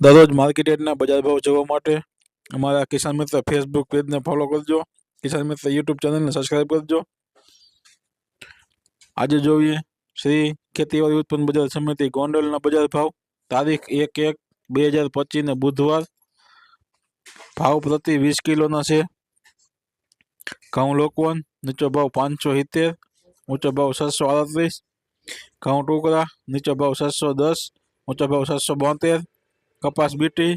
દરરોજ માર્કેટ યાર્ડના બજાર ભાવ જોવા માટે અમારા કિસાન મિત્ર ફેસબુક પેજને ફોલો કરજો કિસાન મિત્ર યુટ્યુબ ચેનલને સબસ્ક્રાઈબ કરજો આજે જોઈએ શ્રી ખેતીવાડી ઉત્પન્ન બજાર સમિતિ ગોંડલના બજાર ભાવ તારીખ એક એક બે હજાર પચીસને બુધવાર ભાવ પ્રતિ વીસ કિલોના છે ઘઉં લોકવન નીચો ભાવ પાંચસો સિત્તેર ઊંચો ભાવ છસો આડત્રીસ ઘઉં ટુકડા નીચો ભાવ છસો દસ ઊંચો ભાવ છસો બોતેર કપાસ બીટી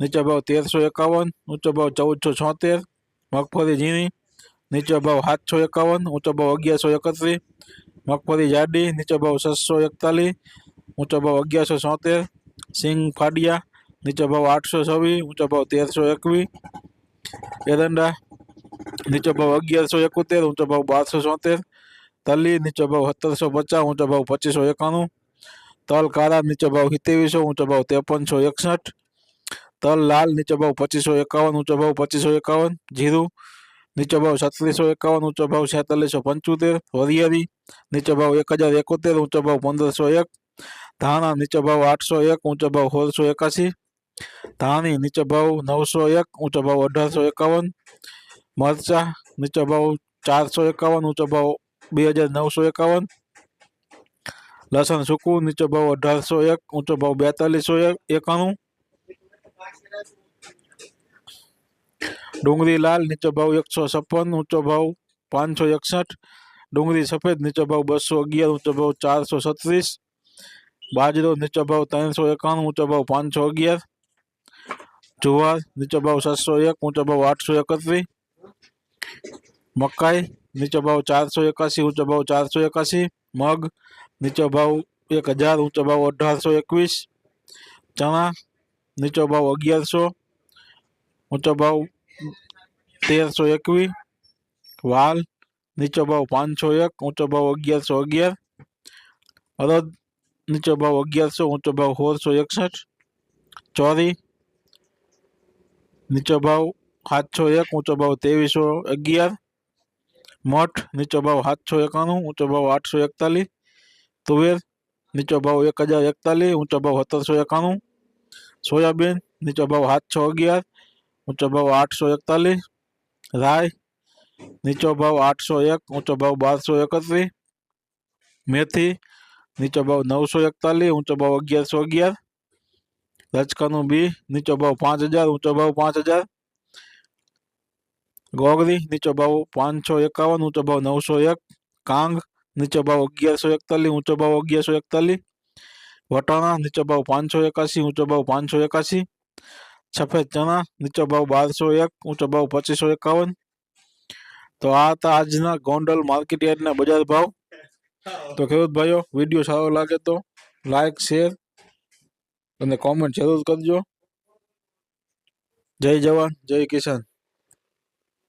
નીચો ભાવ તેરસો એકાવન ઊંચો ભાવ ચૌદસો છોતેર મગફળી ઝીણી નીચો ભાવ સાતસો એકાવન ઊંચો ભાવ અગિયારસો એકત્રીસ મગફળી જાડી નીચો ભાવ છસો એકતાલીસ ઊંચો ભાવ અગિયારસો છોતેર સિંગ ફાડિયા નીચો ભાવ આઠસો છવ્વીસ ઊંચો ભાવ તેરસો એકવીસ એરંડા નીચો ભાવ અગિયારસો એકોતેર ઊંચો ભાવ બારસો છોતેર તલી નીચો ભાવ સત્તરસો પચાસ ઊંચો ભાવ પચીસો એકાણું તલ કાળા નીચો ભાવ સિત્તેવીસો, ઊંચો ભાવ ત્રેપનસો એકસઠ. તલ લાલ નીચો ભાવ પચીસો એકાવન, ઊંચો ભાવ પચીસો એકાવન. જીરું નીચો ભાવ છત્રીસો એકાવન, ઊંચો ભાવ છેતાલીસો પંચોતેર. વરિયાળી નીચો ભાવ એક હજાર એકોતેર, ઊંચો ભાવ પંદરસો એક. ધાણા નીચો ભાવ આઠસો એક, ઊંચો ભાવ સોળસો એકાસી ધાણી નીચો ભાવ નવસો એક, ઊંચો ભાવ અઢારસો એકાવન. મરચા નીચો ભાવ ચારસો એકાવન, ઊંચો ભાવ બે હજાર નવસો એકાવન. લસણ સૂકું નીચો ભાવ અઢારસો એક ઊંચો ભાવ બેતાલીસો એક એકાણું ડુંગળી લાલ નીચો ભાવ એકસો છપ્પન ઊંચો ભાવ પાંચસો એકસઠ ડુંગળી સફેદ નીચો ભાવ બસો અગિયાર ઊંચો ભાવ ચારસો છત્રીસ બાજરો નીચો ભાવ ત્રણસો એકાણું ઊંચો ભાવ પાંચસો અગિયાર જુવાર નીચો ભાવ સાતસો એક ઊંચો ભાવ આઠસો એકત્રીસ મકાઈ નીચો ભાવ ચારસો એકાસી ઊંચો ભાવ ચારસો એકાસી મગ નીચો ભાવ એક હજાર ઊંચો ભાવ અઢારસો એકવીસ ચણા નીચો ભાવ અગિયારસો ઊંચો ભાવ તેરસો એકવીસ વાલ નીચો ભાવ પાંચસો એક ઊંચો ભાવ અગિયારસો અગિયાર અડદ નીચો ભાવ અગિયારસો ઊંચો ભાવ સોળસો એકસઠ ચોરી નીચો ભાવ સાતસો એક ઊંચો ભાવ ત્રેવીસો અગિયાર મઠ નીચો ભાવ સાતસો એકાણું ઊંચો ભાવ આઠસો એકતાલીસ તુવેર નીચો ભાવ એક હજાર એકતાલીસ ઊંચો ભાવ સત્તરસો એકાણું સોયાબીન નીચો ભાવ સાતસો અગિયાર ઊંચો ભાવ આઠસો એકતાલીસ રાય નીચો ભાવ આઠસો એક ઊંચો ભાવ બારસો એકત્રીસ મેથી નીચો ભાવ નવસો એકતાલીસ ઊંચો ભાવ અગિયારસો અગિયાર રચકાનું બી નીચો ભાવ પાંચ હજાર ઊંચો ભાવ પાંચ હજાર ગોગરી નીચો ભાવ પાંચસો એકાવન ઊંચો ભાવ નવસો એક કાંગ નીચો ભાવ અગિયારસો એકતાલીસ ઊંચો ભાવ અગિયારસો એકતાલીસ. વટાણા નીચો ભાવ પાંચસો એકાસી ઊંચો ભાવ પાંચસો એકાસી સફેદ ચણા નીચો ભાવ બારસો એક ઊંચો ભાવ પચીસો એકાવન. તો આ હતા આજના ગોંડલ માર્કેટ યાર્ડના બજાર ભાવ. તો ખેડૂત ભાઈઓ, વીડિયો સારો લાગે તો લાઈક, શેર અને કોમેન્ટ જરૂર કરજો. જય જવાન, જય કિસાન.